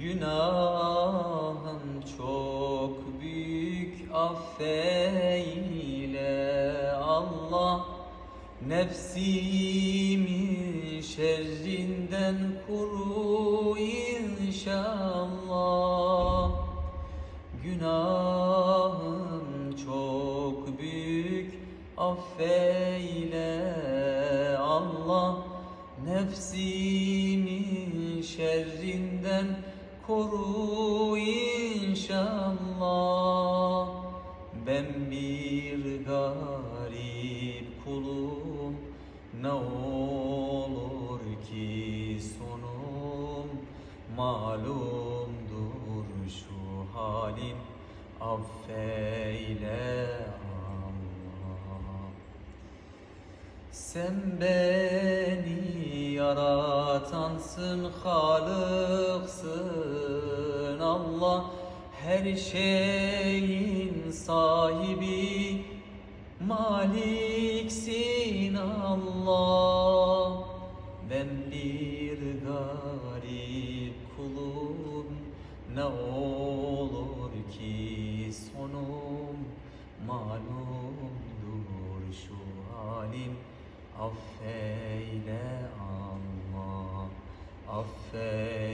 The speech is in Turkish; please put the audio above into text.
Günahım çok büyük affeyle Allah. Nefsimin şerrinden koru inşallah. Günahım çok büyük affeyle Allah. Nefsimin şerrinden koru inşallah. Ben bir garip kulum Ne olur ki sonum? Malumdur şu halim Affeyle Allah. Sen beni yaratansın, halıksın Allah Her şeyin sahibi, maliksin Allah Ben bir garip kulum, ne olur ki sonum Malumdur şu halim Affeyle Affeyle Allah